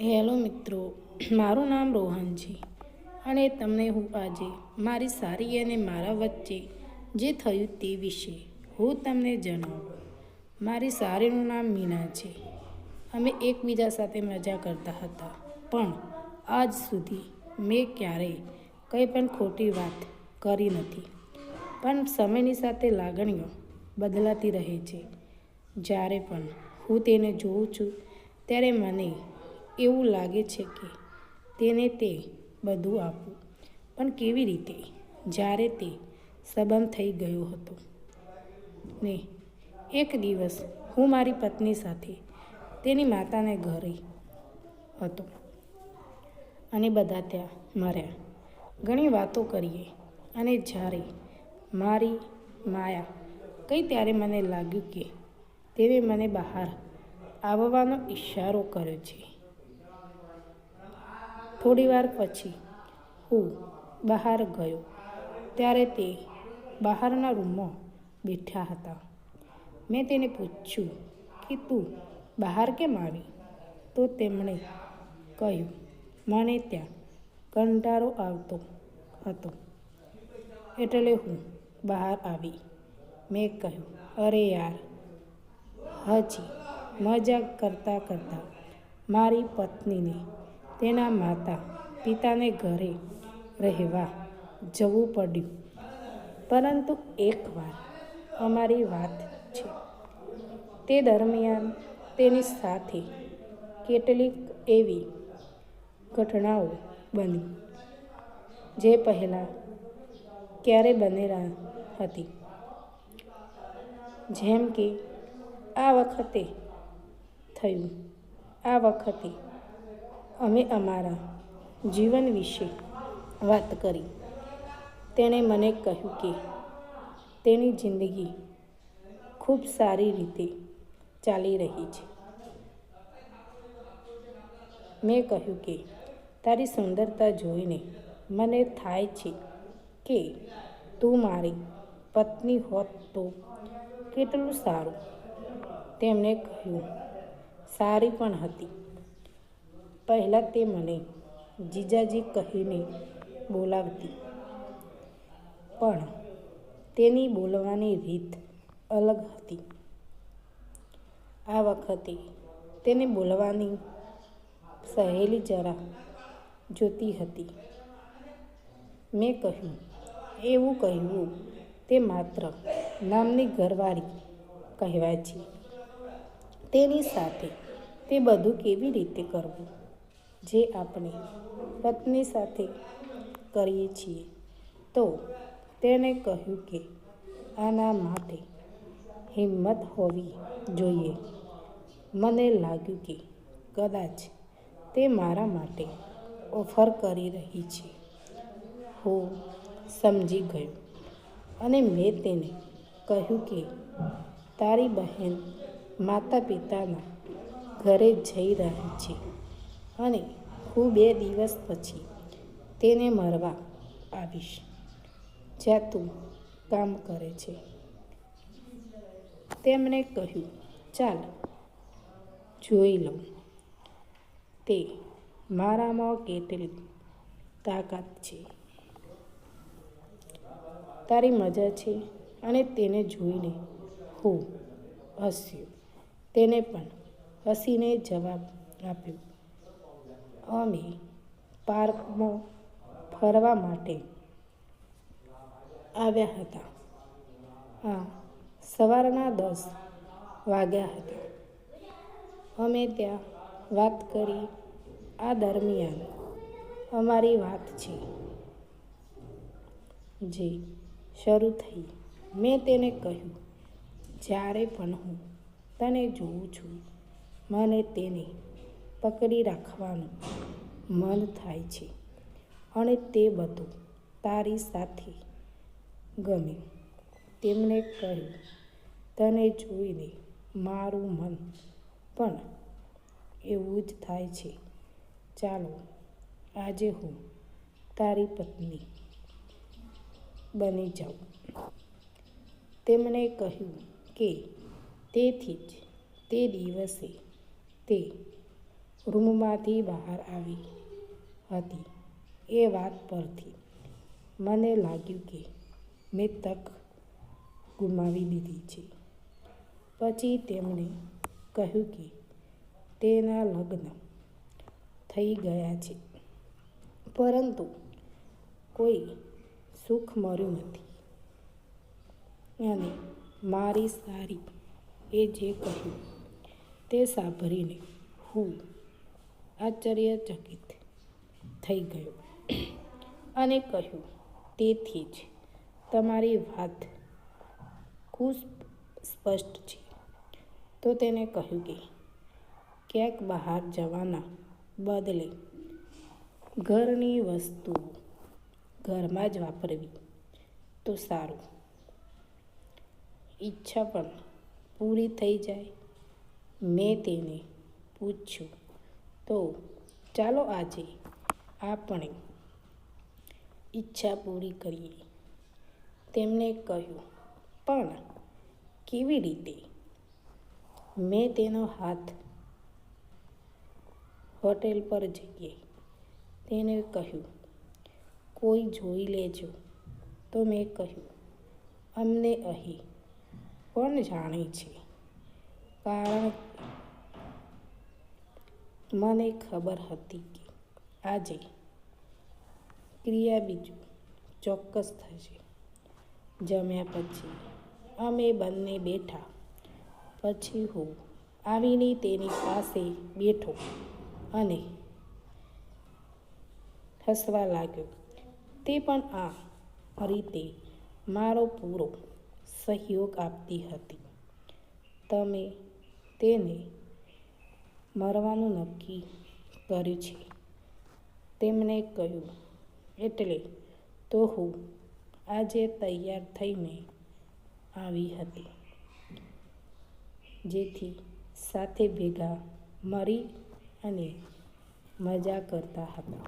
Hello મિત્રો, મારું નામ રોહન છે અને તમને હું આજે મારી સારી અને મારા વચ્ચે જે થયું તે વિશે હું તમને જણાવું. મારી સારીનું નામ મીના છે. અમે એકબીજા સાથે મજા કરતા હતા, પણ આજ સુધી મેં ક્યારેય કંઈ પણ ખોટી વાત કરી નથી. પણ સમયની સાથે લાગણીઓ બદલાતી રહે છે. જ્યારે પણ હું તેને જોઉં છું, ત્યારે મને એવું લાગે છે કે તેને તે બધું આપવું. પણ કેવી રીતે? જ્યારે તે સંબંધ થઈ ગયો હતો. ને એક દિવસ હું મારી પત્ની સાથે તેની માતાને ઘરે હતો. અને બધા ત્યાં મર્યા. ઘણી વાતો કરીએ. અને જ્યારે મારી માયા કંઈ ત્યારે મને લાગ્યું કે તેને મને બહાર આવવાનો ઈશારો કર્યો છે. થોડી વાર પછી હું બહાર ગયો ત્યારે તે બહારના રૂમમાં બેઠા હતા. મેં તેને પૂછ્યું કે, તું બહાર કેમ આવી? તો તેમણે કહ્યું, મને ત્યાં કંટાળો આવતો હતો એટલે હું બહાર આવી. મેં કહ્યું, અરે યાર, હજી મજાક કરતાં કરતાં મારી પત્નીને તેના માતા પિતાને ઘરે રહેવા જવું પડ્યું. પરંતુ એકવાર અમારી વાત છે. તે દરમિયાન તેની સાથે કેટલીક એવી ઘટનાઓ બની, જે પહેલાં ક્યારે બનેલા હતી. જેમ કે, આ વખતે થયું, આ વખતે અમે અમારા જીવન વિશે વાત કરી. તેણે મને કહ્યું કે તેની જિંદગી ખૂબ સારી રીતે ચાલી રહી છે. મેં કહ્યું કે તારી સુંદરતા જોઈને મને થાય છે કે તું મારી પત્ની હોત તો કેટલું સારું. તેમણે કહ્યું, સારી પણ હતી. પહેલાં તે મને જીજાજી કહીને બોલાવતી. પણ તેની બોલવાની રીત અલગ હતી. આ વખતે તેને બોલવાની સહેલી જરા જોતી હતી. મેં કહ્યું, એવું કહેવું તે માત્ર નામની ઘરવાળી કહેવાય છે. તેની સાથે તે બધું કેવી રીતે કરવું? જે આપણે પત્ની સાથે કરીએ છીએ. તો તેણે કહ્યું કે આના માટે હિંમત હોવી જોઈએ. મને લાગ્યું કે કદાચ તે મારા માટે ઓફર કરી રહી છે. હું સમજી ગયો અને મેં તેને કહ્યું કે તારી બહેન માતા પિતાના ઘરે જઈ રહી છે. અને હું બે દિવસ પછી તેને મળવા આવીશ, જ્યાં તું કામ કરે છે. તેમણે કહ્યું, ચાલ, જોઈ લઉં. તે મારામાં કેટલી તાકાત છે. તારી મજા છે અને તેને જોઈને હું હસ્યો. તેને પણ હસીને જવાબ આપ્યો. અમે પાર્કમાં ફરવા માટે આવ્યા હતા. હા, સવારના દસ વાગ્યા હતા. અમે ત્યાં વાત કરી આ દરમિયાન અમારી વાત છે. જે શરૂ થઈ. મેં તેને કહ્યું, જ્યારે પણ હું તને જોઉં છું, મને તેને પકડી રાખવાનું મન થાય છે. અને તે બધું તારી સાથે ગમે તેમણે કહ્યું, તને જોઈને મારું મન પણ એવું જ થાય છે. ચાલો, આજે હું તારી પત્ની બની જાઉં. તેમણે કહ્યું કે તેથી જ તે દિવસે તે રૂમમાંથી બહાર આવી હતી. એ વાત પરથી મને લાગ્યું કે મેં તક ગુમાવી દીધી છે. પછી તેમણે કહ્યું કે તેના લગ્ન થઈ ગયા છે. પરંતુ કોઈ સુખ મળ્યું નથી. અને મારી સારી એ જે કહ્યું તે સાંભળીને હું આશ્ચર્યચકિત થઈ ગયો. અને કહ્યું, તેથી જ તમારી વાત ખૂબ સ્પષ્ટ છે. તો તેને કહ્યું કે, ક્યાંક બહાર જવાના બદલે ઘરની વસ્તુઓ ઘરમાં જ વાપરવી તો સારું. ઈચ્છા પણ પૂરી થઈ જાય. મેં તેને પૂછ્યું તો ચાલો આજે આપણે ઈચ્છા પૂરી કરીએ. તેમણે કહ્યું, પણ કેવી રીતે? મેં તેનો હાથ હોટેલ પર જઈએ તેને કહ્યું, કોઈ જોઈ લેજો. તો મેં કહ્યું, અમને અહીં કોણ જાણે છે? કારણ મને ખબર હતી કે આજે ક્રિયા બીજું ચોક્કસ થશે. જમ્યા પછી અમે બંને બેઠા. પછી હું આવીને તેની પાસે બેઠો અને હસવા લાગ્યો. તે પણ આ રીતે મારો પૂરો સહયોગ આપતી હતી. તમે તેને મરવાનું નક્કી કર્યું છે. તેમણે કહ્યું, એટલે તો હું આજે તૈયાર થઈને આવી હતી, જેથી સાથે ભેગા મરી અને મજા કરતા હતા.